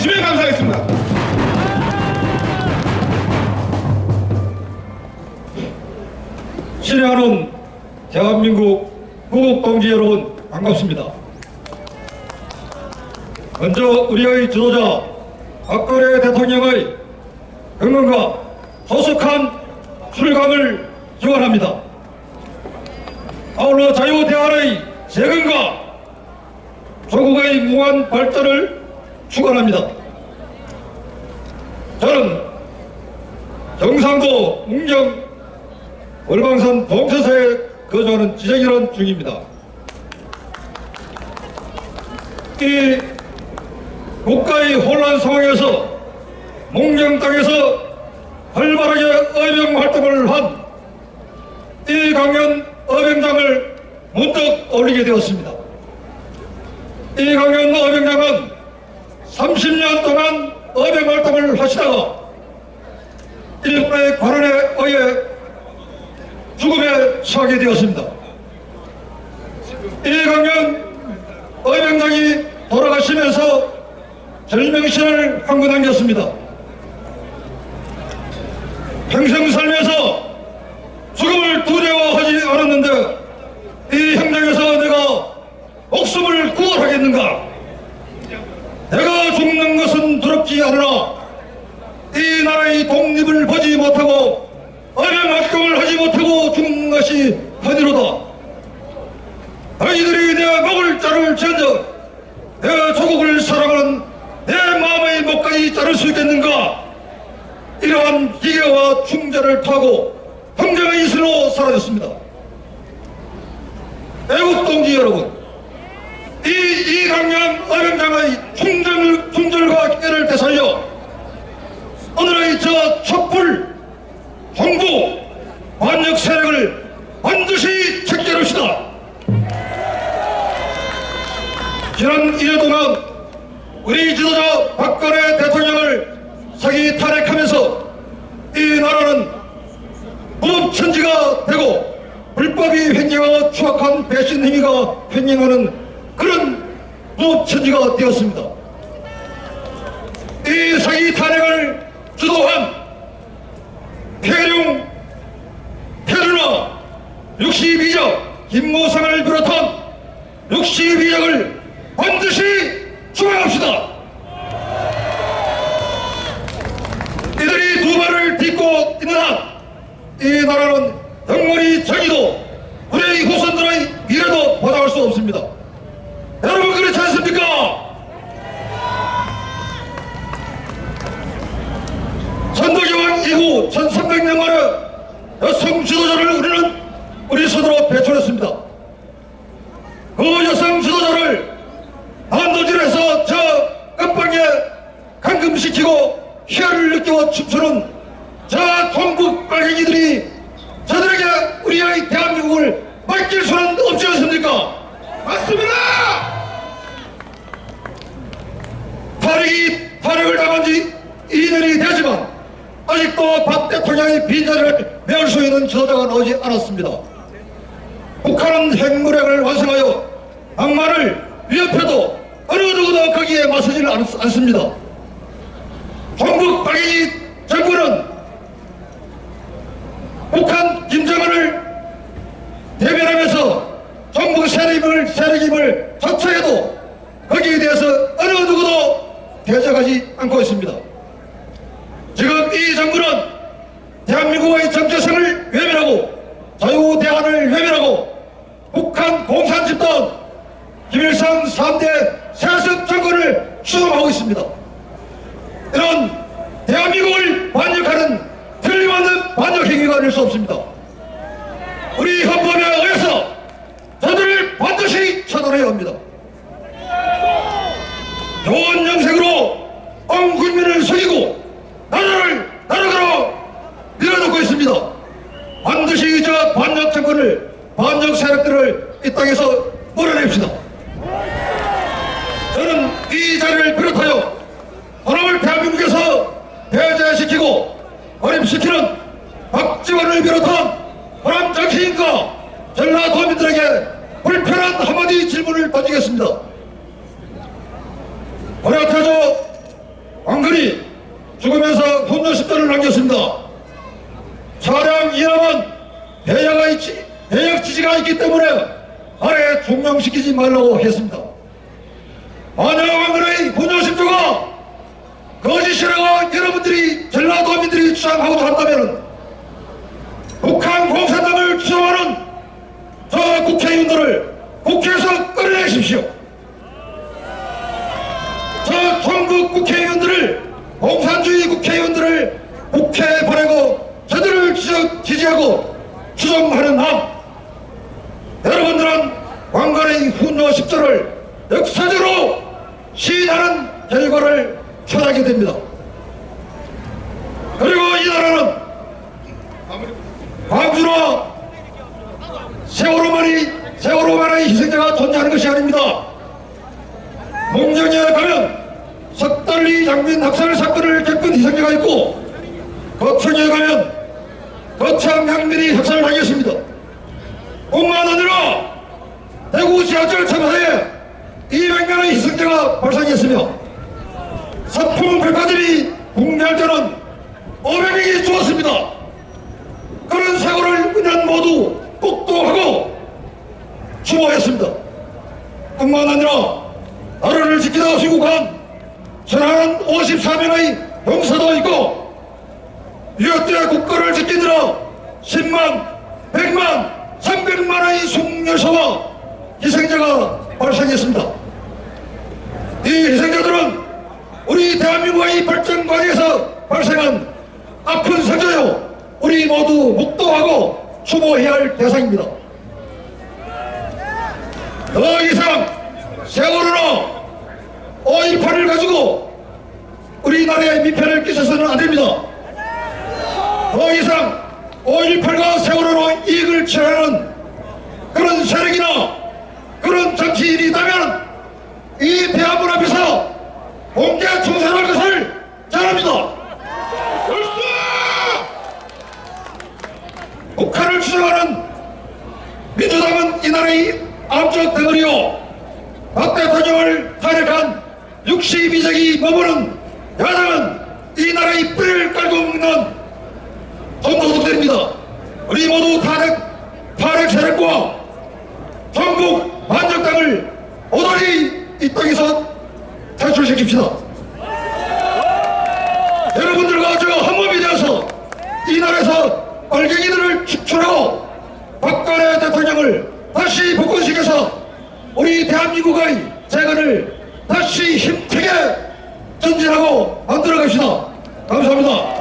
주시면 감사하겠습니다. 신뢰하는 대한민국 구국 동지 여러분 반갑습니다. 먼저 우리의 지도자 박근혜 대통령의 건강과 소속한 출강을 기원합니다. 아울러 자유대한의 재건과 조국의 무한 발전을 축원합니다. 저는 경상도 문경 월광산 동서사에 거주하는 지정이라는 중입니다. 이 국가의 혼란 상황에서 몽경 땅에서 활발하게 의병 활동을 한 이 강연 의병장을 문득 올리게 되었습니다. 이 강연 의병장은 30년 동안 의병 활동을 하시다가 일본의 관원에 의해 죽음에 처하게 되었습니다. 이강년 의병장이 돌아가시면서 절명신을 한번 남겼습니다. 평생 살면서 죽음을 두려워하지 않았는데 이 현장에서 내가 목숨을 구원하겠는가? 내가 죽는 않으나 이 나라의 독립을 보지 못하고 언행 활동을 하지 못하고 죽는 것이 허니로다. 너희들이 내 목을 자를 지언정 내 조국을 사랑하는 내 마음의 목까지 자를 수 있겠는가? 이러한 기계와 충전을 타고 평정의 이슬로 사라졌습니다. 애국 동지 여러분, 이 이강년 어병장의 충전, 충절과 기계를 되살려 오늘의 저 촛불 정부 반역 세력을 반드시 책결합시다. 지난 2년 동안 우리 지도자 박근혜 대통령을 사기 탄핵하면서 이 나라는 무법천지가 되고 불법이 횡령하고 추악한 배신 행위가 횡령하는 그런 무법천지가 되었습니다. 이 사기 탄핵을 주도한 폐룡, 페르나 62적 김모상을 비롯한 62적을 반드시 추방합시다. 이들이 두 발을 딛고 있는 한 이 나라는 영원히 정의도 우리의 후손들의 미래도 보장할 수 없습니다. 여러분 그렇지 않습니까? 이후 1300년 만에 여성 지도자를 우리는 우리 손으로 배출했습니다. 그 여성 지도자를 한도질에서 저 끝방에 감금시키고 희열을 느끼고 춤추는 저 동국 빨갱이들이 저들에게 우리의 대한민국을 맡길 수는 없지 않습니까? 맞습니다. 탄핵이 탄핵을 당한 지 2년이 되지만 아직도 박 대통령의 빈자리를 메울 수 있는 지도자가 나오지 않았습니다. 북한은 핵무력을 완성하여 악마를 위협해도 어느 누구도 거기에 맞서지는 않, 않습니다. 전국 박인희 정부는 북한 김정은을 대변하면서 전국 세력임을 세력임을 자처해도 거기에 대해서 어느 누구도 대적하지 않고 있습니다. 정부는 대한민국의 정체성을 외면하고 자유대한을 외면하고 북한 공산 집단 김일성 3대 세습 정권을 수용하고 있습니다. 이런 대한민국을 반역하는 틀림없는 반역 행위가 아닐 수 없습니다. 것입니다. 반드시 저 반역 정권을 반역 세력들을 이 땅에서 몰아냅시다. 저는 이 자리를 비롯하여 바람을 대한민국에서 배제시키고 어림시키는 박지원을 비롯한 바람 정치인과 전라도민들에게 불편한 한마디 질문을 던지겠습니다. 버려터져 왕건이 죽으면서 혼자 십자를 남겼습니다. 대야가 있지 대약 지지가 있기 때문에 아래 종용시키지 말라고 했습니다. 만약왕건의 본조심조가 거짓이라고 여러분들이 전라도민들이 주장하고 한다면 북한 공산당을 추정하는 저 국회의원들을 국회에서 끌어내십시오. 저 전국 국회의원들을 공산주의 국회의원들을 국회에 보내고 저들을 지지하고 추종하는 한 여러분들은 왕관의 훈로 10조를 역사적으로 시인하는 결과를 초래하게 됩니다. 그리고 이 나라는 광주나 세월호만이 세월호만의 희생자가 존재하는 것이 아닙니다. 문정에 가면 석달리 양민 학살 사건을 겪은 희생자가 있고 거창에 가면 거창 양민이 학살당했습니다. 뿐만 아니라 대구 지하철 참사에 200명의 희생자가 발생했으며 서풍 백화점이 붕괴할 때는 500명이 죽었습니다. 그런 사고를 그냥 모두 똑똑하고 추모했습니다. 뿐만 아니라 나라를 지키다 수국한 전하는 54명의 병사도 있고 이것들의 국가를 지키느라 10만, 100만, 300만의 숙녀서와 희생자가 발생했습니다. 이 희생자들은 우리 대한민국의 발전 과정에서 발생한 아픈 상처요 우리 모두 묵도하고 추모해야 할 대상입니다. 더 이상 세월호나 5.18을 가지고 우리나라의 미편을 끼쳐서는 안 됩니다. 더 이상 5.18과 세월호로 이익을 취하는 그런 세력이나 그런 정치인이 있다면 이 대한문 앞에서 공개 충성할 것을 전합니다. 북한을 추종하는 민주당은 이 나라의 암적 덩어리요 박 대통령을 탄핵한 62적이 머무는 야당은 이 나라의 뿔을 깔고 먹는 전도독들입니다. 우리 모두 탄핵, 탄핵 세력과 전국 반정당을 오돌이 이 땅에서 탈출시킵시다. 여러분들과 저 한몸이 되어서 이 나라에서 빨갱이들을 축출하고 박근혜 대통령을 다시 복권시켜서 우리 대한민국의 재건을 다시 힘차게 전진하고 만들어 갑시다. 감사합니다.